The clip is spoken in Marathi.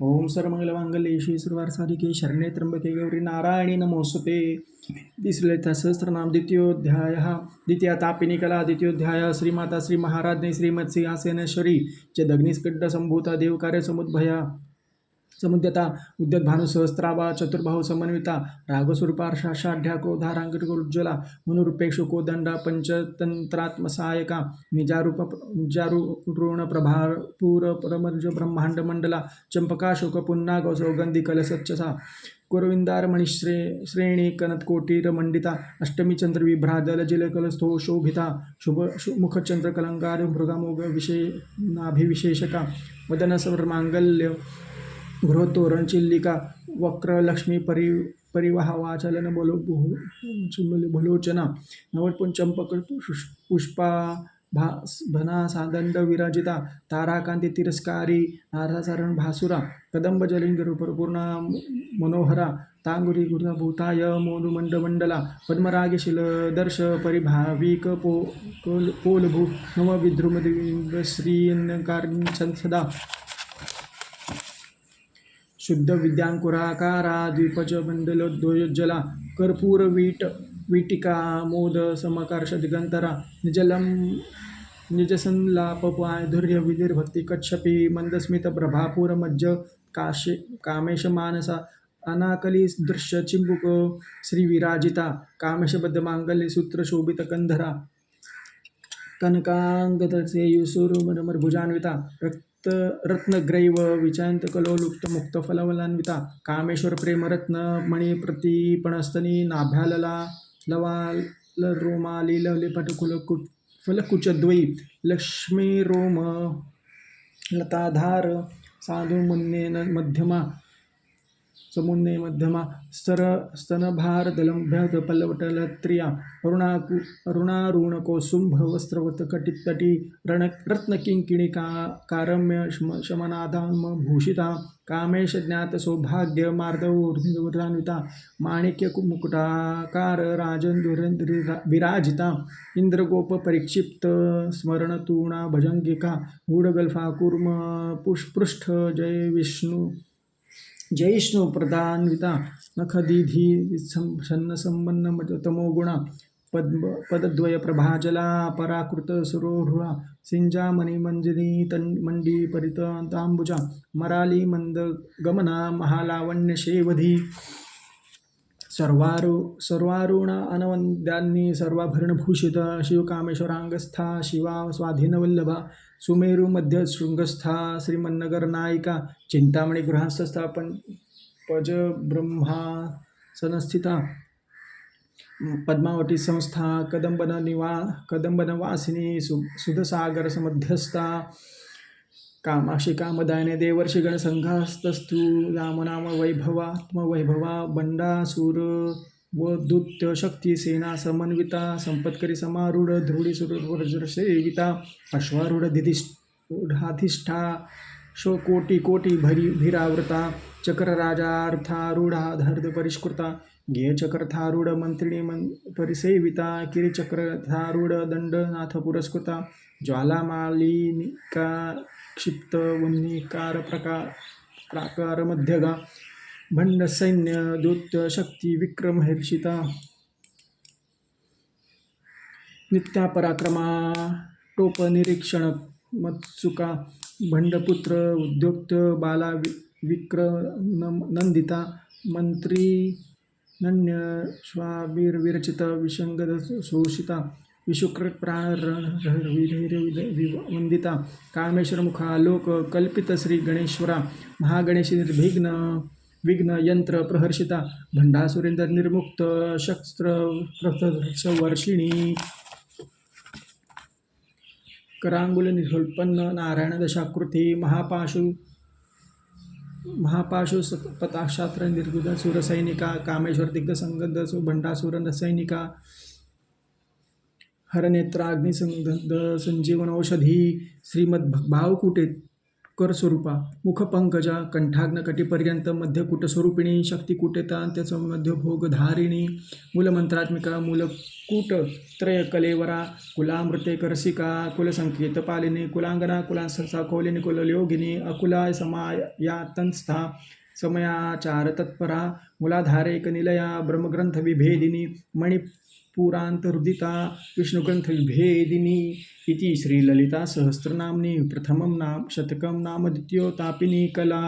ओम सर्वमंगलमांगल्ये श्री सर्वार्थसाधिके शरणे त्र्यंबके गौरी नारायणी नमोस्तुते तिसरे सहस्रनाम द्वितीयोध्याय द्वितीया तापिनी कला द्वितीयोध्याय श्रीमाता श्री महाराजने श्रीमत सिंहासेनेश्वरी चे दग्निस्कड्ड संभूता देवकार्य समुद्भया समुद्यता उद्यत भानु चतुर्भाव समन्विता रागस्वरूपार्षाढ्या क्रोधारांगिकोज्ज्वला मनुरूपेक्षु कोदंडा पंचतंत्रात्मसायका निजारूप निजारुण प्रभापूर परमर्ज ब्रह्मांड मंडला चंपका शोक गौसौगंधी सौगंधी कलसच्चसा कुरविंदारमणिश्रे श्रेणी कनत्कोटीरमंडिता अष्टमी चंद्र विभ्रादल शोभिता शुभ शु मुखचंद्र मृगामोग विषय नाभिविशेषका वदन सर्वमांगल्य गृहतोरण चिल्लिका वक्र लक्ष्मी परि परिवाह वाचलन बोलो बोलो भलोचना नवटपुन चंपक पुष्पा भा भना सादंड विराजिता ताराकांती तिरस्कारी नारासारण भासुरा कदंब जलिंग रूपपूर्णा मनोहरा तांगुरी गुरुभूताय मोनुमंड मंडला पद्मरागशील दर्श परिभाविक पो कोल पोलभू नम विद्रुम श्रीकार संसदा शुद्ध विद्यांकुराकारा द्विपज मंडलोद्योज्जला कर्पूर मोद समकर्ष दिगंतरा निजलम निजसंलापपाधुर्य विधिर कच्छपी मंदस्मित प्रभापूरमज्ज काशे कामेश मानसा अनाकली दृश्य चिंबुक श्रीविराजिता कामेशबद्ध मांगल्य सूत्रशोभित कंधरा कनकांगदसे युसुरुमरभुजान्विता रक्त रत्नग्रैव विचांत कलोलुप्त मुक्त फलवलान्विता कामेश्वर प्रेमरत्न मणिप्रतिपणस्तनी नाभ्यालला लवाल रोमाली लवलिपट फलकुचद्वयी लक्ष्मी रोम लताधार साधुमुन्नेन मध्यमा समुन्ने मध्यमा स्तर स्तनभार पल्लवटलत्रिया अरुणाकु अरुणारुणकोसुंभ रण रत्नकिङ्किणी का कारम्य शम शमनादाम भूषिता कामेश ज्ञात सौभाग्य मार्दवूर्धिवरान्विता विराजिता इन्द्रगोपपरिक्षिप्त स्मरणतूणा भजंगिका गूढगल्फा कूर्म पुष्पृष्ठ जय विष्णू जयिष्णु प्रधान्विता नखदिधी छन्न संबन्न तमोगुणा पद्म पदद्वय प्रभाजला पराकृत सुरोढुळा सिंजा मंजनी तन् मंडी परितांबुजा मराली मंद गमना महालावण्य शेवधी सर्वारु सर्वारुण अनवंद्यांनी सर्वाभरणभूषित शिवकामेश्वरांगस्था शिवा स्वाधीनवल्लभा सुमेरू मध्य शृंगस्था श्रीमन्नगर नायिका चिंतामणी गृहस्थस्था पण पज ब्रह्मा सनस्थिता पद्मावती संस्था कदंबन निवा कदंबनवासिनी सु सुधसागर समध्यस्था कामाक्षी कामदायने देवर्षी गणसंघास्तस्तु रामनाम वैभवात्मवैभवा बंडासूर व दूत्य शक्ती सेना समन्विता संपत्करी समारूढ ध्रुडी सुरसेविता अश्वारूढ दिधिष्ठाधिष्ठा शो कोटी कोटी भरी भीरावृता चक्रराजार्थारूढा धर्द परिष्कृता गेयचक्रथारूढ मंत्रिणी मन परिसेविता किरीचक्रथारूढ दंडनाथ पुरस्कृता ज्वालामालिनिका क्षिप्त वन्यकार प्रकार प्राकार मध्यगा भंड सैन्य दूत शक्ती विक्रम हर्षिता नित्या पराक्रमा टोप निरीक्षण मत्सुका भंडपुत्र उद्योक्त बाला वि विक्र नंदिता मंत्री नन्य स्वावीरविरचित विसंगद शोषिता विशुकृत प्राण वंदिता कामेश्वर मुखा लोक कल्पित श्री गणेश्वरा महागणेश निर्विघ्न विघ्न यंत्र प्रहर्षिता भंडासुरेंद्र निर्मुक्त शस्त्र वर्षिणी करांगुल निहोल्पन्न नारायण दशाकृती महापाशु महापाशु पताक्षात्र निर्गुद सुरसैनिका कामेश्वर दिग्गसंगद सुभंडासुर सैनिका हरनेत्राग्निसंगद संजीवन औषधी श्रीमद भावकुटे करस्वरूपा मुखपंकजा कंठाग्नकटिपर्यंत मध्यकूटस्वरूपिणी शक्तिकूटतांत्यच मध्यभोगधारिणी मूलमंत्रात्मिका मूलकूट त्रयकलेवरा कुलामृते करसिका कुलसंकेतपालिनी कुलांगना कुलासकोलिनी कुलयोगिनी अकुलाय समायातंस्था ब्रह्मग्रंथ मूलाधारेकनिलया मणि पुरान्तर्दिता विष्णुग्रन्थविभेदिनी इति श्रीललितासहस्रनाम्नि प्रथमं नाम शतकं नाम द्वितीयोतापिनी कला